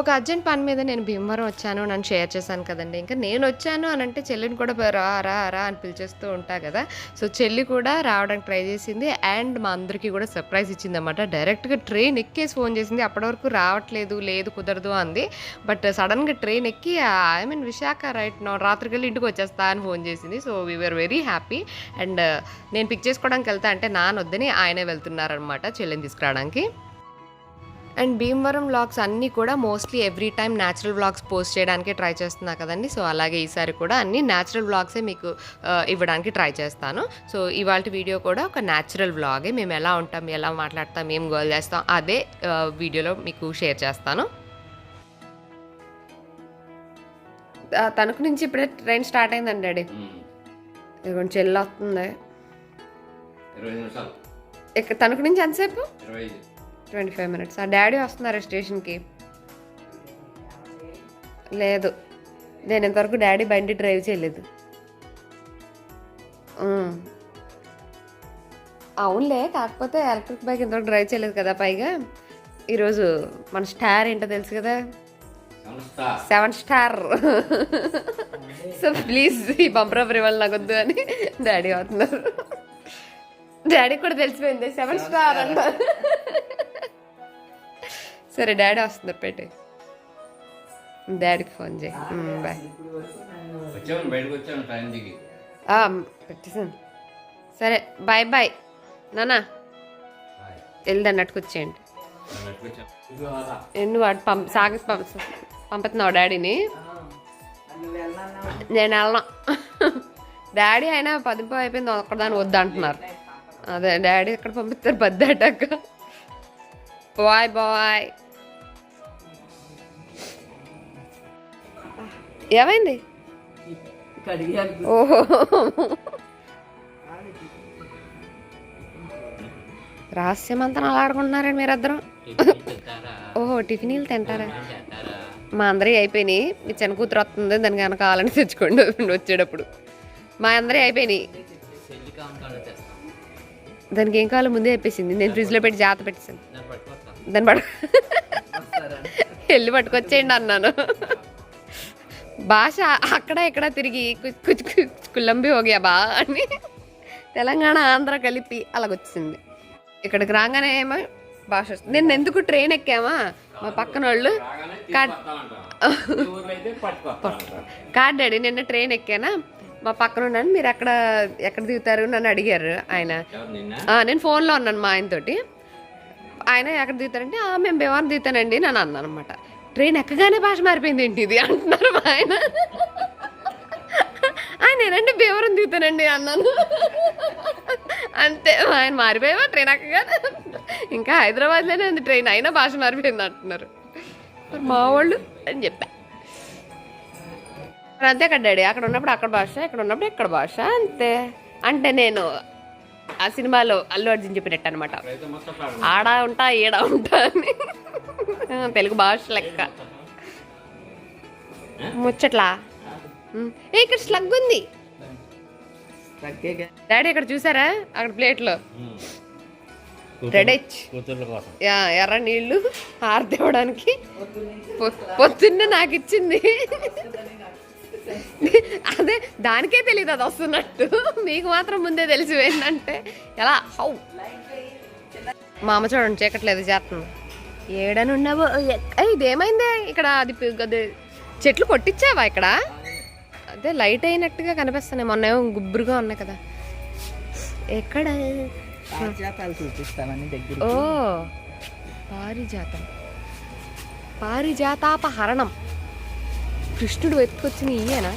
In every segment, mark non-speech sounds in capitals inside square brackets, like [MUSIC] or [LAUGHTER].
ఒక అర్జెంట్ పని మీద నేను భీమవరం వచ్చాను నన్ను షేర్ చేశాను కదండి. ఇంకా నేను వచ్చాను అని అంటే చెల్లిని కూడా రా రా రా అని పిలిచేస్తూ ఉంటా కదా. సో చెల్లి కూడా రావడానికి ట్రై చేసింది. అండ్ మా అందరికీ కూడా సర్ప్రైజ్ ఇచ్చింది అనమాట డైరెక్ట్గా ట్రైన్ ఎక్కేసి ఫోన్ చేసింది. అప్పటి వరకు రావట్లేదు లేదు కుదరదు అంది. బట్ సడన్గా ట్రైన్ ఎక్కి ఐ మీన్ విశాఖ రైట్ నా రాత్రికెళ్ళి ఇంటికి వచ్చేస్తా అని ఫోన్ చేసింది. So we're very happy and నేను పిక్ చేసుకోవడానికి వెళ్తా అంటే నాన్న వద్దని ఆయనే వెళ్తున్నారనమాట చెల్లిని తీసుకురావడానికి. అండ్ భీమవరం వ్లాగ్స్ అన్నీ కూడా mostly every time natural vlogs post చేయడానికి ట్రై చేస్తున్నా కదండి. సో అలాగే ఈసారి కూడా అన్ని న్యాచురల్ వ్లాగ్సే మీకు ఇవ్వడానికి ట్రై చేస్తాను. సో ఇవాళ వీడియో కూడా ఒక న్యాచురల్ వ్లాగే మేము ఎలా ఉంటాం ఎలా మాట్లాడతాం ఏం గోల్ చేస్తాం అదే వీడియోలో మీకు షేర్ చేస్తాను. తణుకు నుంచి ఇప్పుడే ట్రైన్ స్టార్ట్ అయిందండి డాడీ. ఇదిగోండి చెల్లి వస్తుంది. తణుకు నుంచి ఎంతసేపు? ట్వంటీ ఫైవ్ మినిట్స్ ఆ డాడీ వస్తున్నారు స్టేషన్కి. లేదు. నేను ఇంతవరకు డాడీ బండి డ్రైవ్ చేయలేదు. అవునులే కాకపోతే ఎలక్ట్రిక్ బైక్ ఇంతవరకు డ్రైవ్ చేయలేదు కదా పైగా. ఈరోజు మన స్టార్ ఏంటో తెలుసు కదా? Seven star. సో ప్లీజ్ ఈ బంపర్ నాకు వద్దు అని డాడీ అవుతున్నారు డాడీ కూడా తెలిసిపోయింది సెవెన్ స్టార్. అన్నారు. సరే డాడీ వస్తున్నారు పెట్టి డాడీకి ఫోన్ చేయి బాయ్ పెట్టేసాను సరే బాయ్ బాయ్ నానా. ఇదిగో అలా. ఎన్ను వాడు పంప సాగి పంప పంపుతున్నావు డాడీని నేను వెళ్ళను డాడీ అయినా పదింపు అయిపోయింది ఒక్కదాని వద్దు అంటున్నారు అదే డాడీ ఎక్కడ పంపిస్తారు పద్దాటాక బాయ్ బాయ్ ఏమైంది? ఓహో. రహస్యమంతా అలా ఆడుకుంటున్నారండి మీరిద్దరం. ఓహో టిఫినీలు తింటారా? మా అందరి అయిపోయినాయి. మీ చిన్న కూతురు వస్తుంది దానికి కనుక కావాలని తెచ్చుకోండి వచ్చేటప్పుడు. మా అందరి అయిపోయినాయి. దానికి ఏం కావాలో ముందే అయిపోయింది నేను ఫ్రిడ్జ్లో పెట్టి జాగ్రత్త పెట్టేసాను దాన్ని పట్టు వెళ్ళి పట్టుకొచ్చేయండి అన్నాను. భాష అక్కడ ఇక్కడ తిరిగి కుల్లంబి హోగియా బా అని తెలంగాణ ఆంధ్ర కలిపి అలాగొచ్చింది. ఇక్కడికి రాగానే ఏమో భాష వస్తుంది. నేను ఎందుకు ట్రైన్ ఎక్కామా? మా పక్కన వాళ్ళు [LAUGHS] కాడ్ డాడీ నిన్న ట్రైన్ ఎక్కానా? మా పక్కన ఉన్నాను. మీరు ఎక్కడ ఎక్కడ దిగుతారు? నన్ను అడిగారు ఆయన. నేను ఫోన్లో ఉన్నాను మా ఆయనతోటి. ఆయన ఎక్కడ దిగుతారంటే "ఆ, మేము భీమవరం దిగుతానండి నన్ను అన్నాను అనమాట ట్రైన్ ఎక్కగానే భాష మారిపోయింది ఏంటి ఇది? అంటున్నారు మా ఆయన. ఆయన నేనండి భీమవరం దిగుతానండి అన్నాను. అంతే మా ఆయన మారిపోయావా? ట్రైన్ ఎక్కగానే? ఇంకా హైదరాబాద్లోనే ఉంది ట్రైన్ అయినా భాష మారిపోయింది అంటున్నారు. మరి మా వాళ్ళు అని చెప్పా. అంతే కదా డాడీ అక్కడ ఉన్నప్పుడు అక్కడ భాష ఇక్కడ ఉన్నప్పుడు ఇక్కడ భాష అంతే. అంటే నేను ఆ సినిమాలో అల్లు అర్జున్ చెప్పినట్టు అనమాట. ఆడ ఉంటా ఈడ ఉంటా అని. తెలుగు భాష లెక్క. ముచ్చట్లా. ఏ ఇక్కడ స్లగ్ ఉంది. డాడీ ఇక్కడ చూసారా? అక్కడ ప్లేట్లో. రెడెచ్ ఎర్ర నీళ్ళు పొ- పొద్దున్నే నాకు ఇచ్చింది. అదే దానికే తెలియదు అది వస్తున్నట్టు. మీకు మాత్రం ముందే తెలిసిపోయిందంటే. ఎలా? హౌ? మా అమ్మ చూడండి చీకట్లేదు చేస్తుంది. ఏడనున్నావో? ఇదేమైందే? ఇక్కడ అది అదే చెట్లు కొట్టించావా ఇక్కడ? అదే లైట్ అయినట్టుగా కనిపిస్తున్నాయి. మొన్న ఏమో గుబ్బురుగా ఉన్నాయి కదా. ఎక్కడ? చూపిస్తామని దగ్గర ఓ పారిజాతం. పారిజాతాపహరణం. కృష్ణుడు వెతుకొచ్చిన ఇయ్యేనా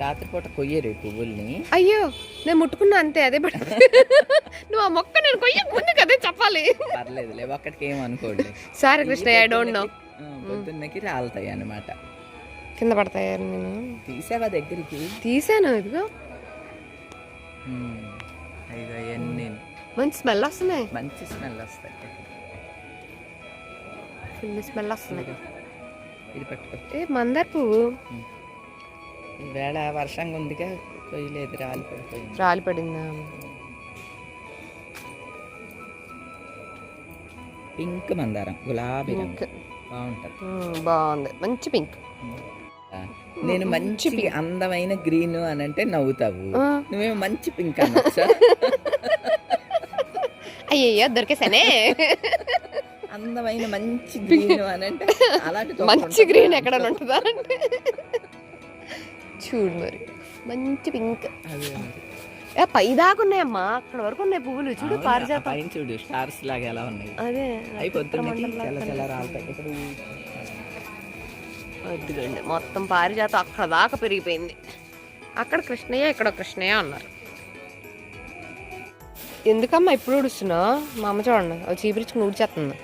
రాత్రిపూట కొయ్యరు ఈ పువ్వుల్ని. అయ్యో! నేను ముట్టుకున్నా అంతే అదే బట్ నువ్వు ఆ మొక్క నేను కొయ్య ముందు కదే చెప్పాలి. పర్లేదులే ఒక్కటికి ఏమనుకోండి sorry Krishna I don't know పొద్దున్నకి రాలుతాయి అన్నమాట. కింద పడతాయి నేను? తీసావా దగ్గరికి? తీసాను ఇదిగో. మంచి స్మెల్ వస్తున్నాయి. మంచి స్మెల్ వస్తాయి. ఫుల్ స్మెల్ వస్తున్నాయి. ఇది పట్టుకో. ఏ మందార పువ్వు? ఈవేళ వర్షంగా ఉందిగా. కొయ్యలేదు రాలి పడిందా? పింక్ మందారం గులాబీ రంగు. బాగుంటది. బాగుంది. మంచి పింక్. నేను మంచి అందమైన గ్రీన్ అని అంటే నవ్వుతావు. నువ్వేమో మంచి పింక్ అనొచ్చా అయ్యయ్యో దొరికేసానే అందమైన మంచి గ్రీన్ అని అంటే అలాంటి మంచి? గ్రీన్ ఎక్కడ ఉంటుందా? అంటే చూడు మరి. మంచి పింక్. ఏ పై దాకా ఉన్నాయమ్మా అక్కడ వరకు ఉన్నాయి పువ్వులు. చూడు పారిజాతం పైన చూడు స్టార్స్ లాగా ఎలా ఉన్నాయి. అదే అవి పొద్దున్నకి చల్ల చల్ల రాలుతాయి ఇప్పుడు అదిగండి మొత్తం పారిజాతం అక్కడ దాకా పెరిగిపోయింది. అక్కడ కృష్ణయ్య ఇక్కడ కృష్ణయ్య అన్నారు. ఎందుకమ్మా ఇప్పుడు ఊడుస్తున్నావు? మా అమ్మ చూడండి అవి చీపిరించుకుని ఊడ్చేస్తుంది.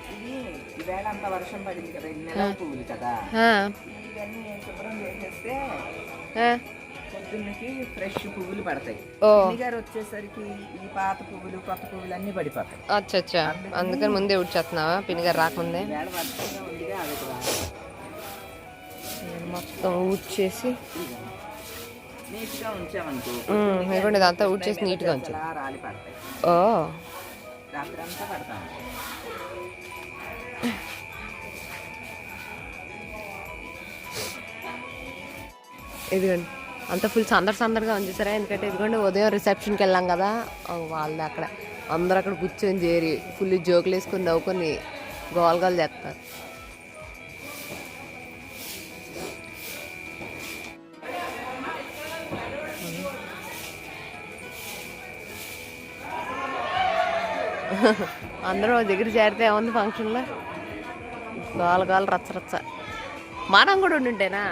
వర్షం పడింది కదా ఇవన్నీ శుభ్రం చేసేస్తే పొద్దున్నకి ఫ్రెష్ పువ్వులు పడతాయి. గారు వచ్చేసరికి ఈ పాత పువ్వులు కొత్త పువ్వులు అన్ని పడిపోతాయి. అచ్చా అచ్చా అందుకని ముందే ఊడ్చేస్తున్నావా? పినిగారు రాకముందే? మొత్తం ఊడ్చేసి. నీట్గా ఉంచామనుకో. ఉమ్, ఇదిగోండి ఇదంతా ఊడ్చేసి నీట్గా ఉంచాను అలా రాలి పడతాయి ఓ. రాత్రి అంతా పడతాం. ఇదిగోండి. అంత ఫుల్ సందడి సందడిగా ఉంది సరే ఎందుకంటే ఎందుకంటే ఉదయం రిసెప్షన్కి వెళ్ళాం కదా వాళ్ళది అక్కడ అందరూ అక్కడ కూర్చొని చేరి ఫుల్ జోకులు వేసుకొని నవ్వుకొని గోల గోల్ చేస్తారు. [LAUGHS] అందరూ దగ్గర చేరితే ఏముంది ఫంక్షన్లో గోల గోల రచ్చ రచ్చ. మనం కూడా ఉండుంటేనా?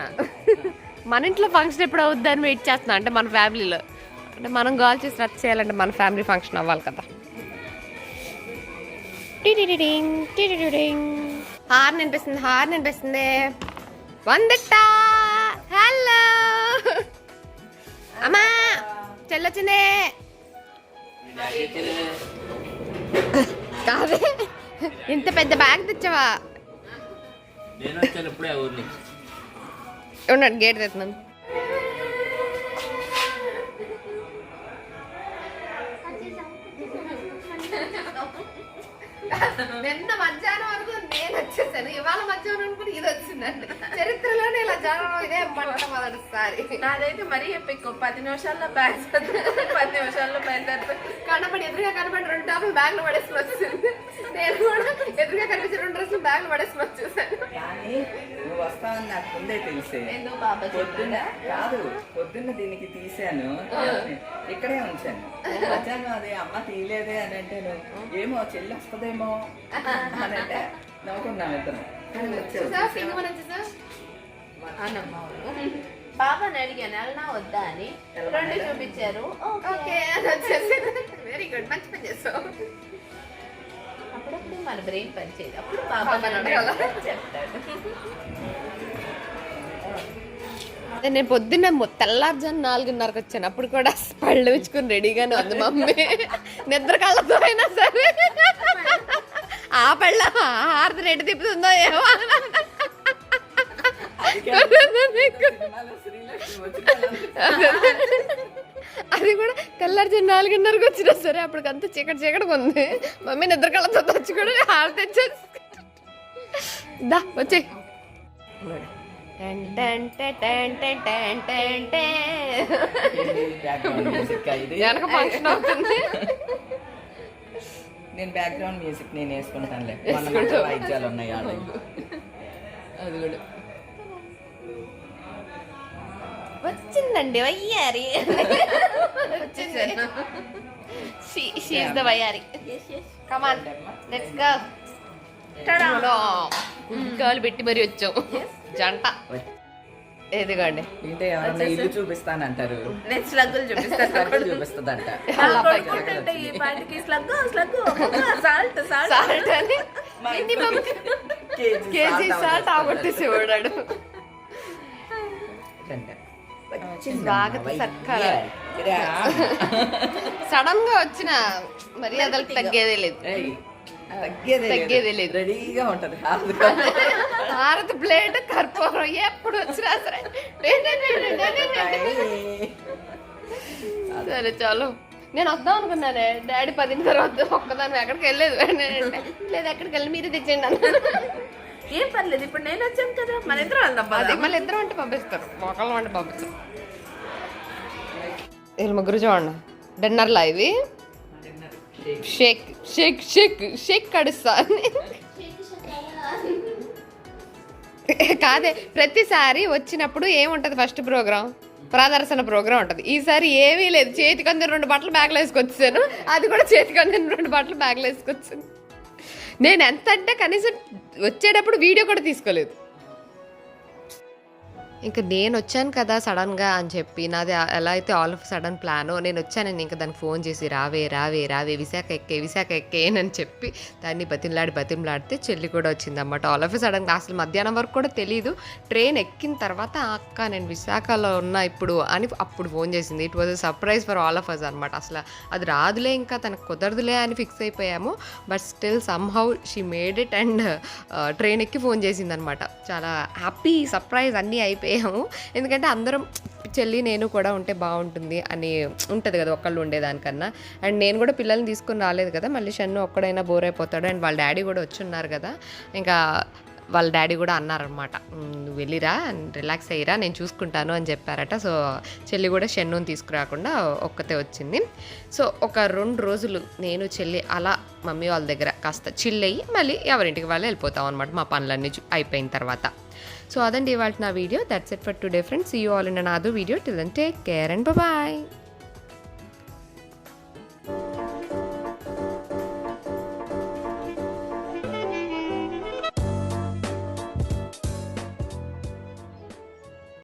మన ఇంట్లో ఫంక్షన్ ఎప్పుడు అవుద్దని వెయిట్ చేస్తున్నాం అంటే మన ఫ్యామిలీలో అంటే మనం గోల్ చేసి రద్దు చేయాలంటే మన ఫ్యామిలీ ఫంక్షన్ అవ్వాలి కదా. హార్న్ అనిపిస్తుంది హార్న్ అనిపిస్తుంది వందిట్ట! హలో! అమ్మా! చెల్లొచ్చిందే. కాదే. ఇంత పెద్ద బ్యాగ్ తెచ్చావా? నేను వచ్చాను ఇప్పుడే ఊరి నుంచి You're not get that, man. నిన్న మధ్యాహ్నం వరకు నేను వచ్చేసాను. ఇవాళ మధ్యాహ్నం అనుకుని ఇది వచ్చిందండి. చరిత్రలోనే ఇలా జరగడం ఇదే మొట్టమొదటిసారి. నాదైతే మరీ ఎప్పిక్ పది నిమిషాల్లో బ్యాగ్ పది నిమిషాల్లో బయలుదేరుతా. కనపడి ఎదురుగా కనపడి రెండు టాపులు బ్యాగ్లో పడేసుకుని వచ్చింది నేను కూడా ఎదురుగా కనిపించిన రెండు డ్రెస్సులు బ్యాగ్లో పడేసుకుని వచ్చేసాను. నువ్వు వస్తావని నాకు ముందే తెలిసే. పొద్దున్న కాదు పొద్దున్న దీనికి తీసాను ఇక్కడే ఉంచాను. మధ్యాహ్నం అదే అమ్మ తీయలేదే అని అంటే ఏమో చెల్లి వస్తుందేమో అంటే నవ్వుకున్నాం ఇద్దరం. బాబాని అడిగాను వెళ్ళనా వద్దా అని? రెండు చూపించారు. ఓకే. అని వచ్చేసి. వెరీ గుడ్ మంచి పని చేస్తావు అప్పుడప్పుడు మన బ్రెయిన్ పనిచేయదు. అప్పుడు బాబా? చెప్తాడు. నేను పొద్దున్న మొ- తెల్లారుజాము నాలుగున్నరకు వచ్చాను. అప్పుడు కూడా పళ్ళు ఉంచుకుని రెడీగానే ఉంది మమ్మీ. నిద్ర కళ్ళతో అయినా సరే. ఆ పళ్ళ ఆరు ఎటు తిప్పుతుందో ఏమో. అది కూడా తెల్లారి నాలుగున్నరకు వచ్చినా సరే అప్పటికంతా అంత చీకటి చీకటిగా ఉంది. మమ్మీ నిద్ర కళ్ళతో వచ్చి కూడా హారతి తెచ్చేసి దా వచ్చేయి వెనక ఫంక్షన్ అవుతుంది. నేను బ్యాక్గ్రౌండ్ మ్యూజిక్ నేను వేసుకుంటానులే. [LAUGHS] వాయిద్యాలు ఉన్నాయి ఆడ అది కూడా. వచ్చిందండి వయ్యారి. వచ్చింది. ద వయ్యారి. కమాన్ లెట్స్ గో కాలు పెట్టి మరి వచ్చాం జంట. ఎదిగోండి. ఏంటో ఎవరన్నా ఇల్లు చూపిస్తానంటారు? నేను స్లగ్గులు చూపిస్తాను స్లగ్ చూపిస్తుందంట. [LAUGHS] కొడుకుంటుంటే ఈ పాటికి slug slug salt salt. Salt అని? కేజీ సాల్ట్ ఆగొట్టేసి సక్కగా. సడన్గా వచ్చిన మర్యాదలకు తగ్గేదే లేదు. తగ్గేదే తగ్గేదే లేదు. రెడీగా ఉంటది. భారత ప్లేట్. కర్పూరం ఎప్పుడు వచ్చినా సరే. సరే చాలు. నేను వద్దాం అనుకున్నానే. డాడీ పదిన తర్వాత ఒక్కదాన్ని ఎక్కడికి వెళ్ళలేదు. లేదు ఎక్కడికి వెళ్ళి మీరే తెచ్చేయండి అన్నాను ఏం పర్లేదు. ఇప్పుడు నేను వచ్చాను కదా. మన ఇద్దరం వెళ్దాం. అది మళ్ళీ ఇద్దరం అంటే పంపిస్తారు. మొక్కలు అంటే పంపిస్తారు. వీళ్ళు ముగ్గురు చూడండి. డిన్నర్లా ఇవి? షేక్ షేక్ షేక్ షేక్ కడుస్తా. కాదే ప్రతిసారి వచ్చినప్పుడు ఏముంటుంది ఫస్ట్ ప్రోగ్రామ్ ప్రదర్శన ప్రోగ్రామ్ ఉంటుంది. ఈసారి ఏమీ లేదు. చేతికి అందిన రెండు బట్టలు బ్యాగ్లో వేసుకొచ్చాను. అది కూడా చేతికి అందిన రెండు బట్టలు బ్యాగ్లో వేసుకొచ్చాను. నేను ఎంత అంటే కనీసం వచ్చేటప్పుడు వీడియో కూడా తీసుకోలేదు. ఇంకా నేను వచ్చాను కదా సడన్గా అని చెప్పి నాది ఎలా అయితే ఆల్ ఆఫ్ సడన్ ప్లానో నేను వచ్చానని ఇంకా దానికి ఫోన్ చేసి రావే రావే రావే విశాఖ ఎక్కే విశాఖ ఎక్కేనని చెప్పి దాన్ని బతిమలాడి బతిమలాడితే చెల్లి కూడా వచ్చిందన్నమాట. ఆల్ ఆఫ్ సడన్గా అసలు మధ్యాహ్నం వరకు కూడా తెలియదు ట్రైన్ ఎక్కిన తర్వాత అక్క నేను విశాఖలో ఉన్నా ఇప్పుడు అని అప్పుడు ఫోన్ చేసింది. It was surprise for all of us అనమాట అసలు అది రాదులే ఇంకా తనకు కుదరదులే అని ఫిక్స్ అయిపోయాము. But still somehow she made it and train ఎక్కి ఫోన్ చేసింది అనమాట చాలా హ్యాపీ సర్ప్రైజ్ అన్నీ అయిపోయాము ఎందుకంటే అందరం చెల్లి నేను కూడా ఉంటే బాగుంటుంది అని ఉంటుంది కదా ఒక్కళ్ళు ఉండేదానికన్నా. అండ్ నేను కూడా పిల్లల్ని తీసుకుని రాలేదు కదా మళ్ళీ షన్ను ఒక్కడైనా బోర్ అయిపోతాడు అండ్ వాళ్ళ డాడీ కూడా వచ్చి ఉన్నారు కదా. ఇంకా వాళ్ళ డాడీ కూడా అన్నారనమాట నువ్వు వెళ్ళిరా రిలాక్స్ అయ్యిరా నేను చూసుకుంటాను అని చెప్పారట. సో చెల్లి కూడా షెన్నుని తీసుకురాకుండా ఒక్కతే వచ్చింది. సో ఒక రెండు రోజులు నేను చెల్లి అలా మమ్మీ వాళ్ళ దగ్గర కాస్త చిల్ అయ్యి మళ్ళీ ఎవరింటికి వాళ్ళు వెళ్ళిపోతాం అనమాట మా పనులన్నీ చూ- అయిపోయిన తర్వాత. సో అదండి ఇవాళ నా video. That's it for today friends you all in నాదో video till then take care and bye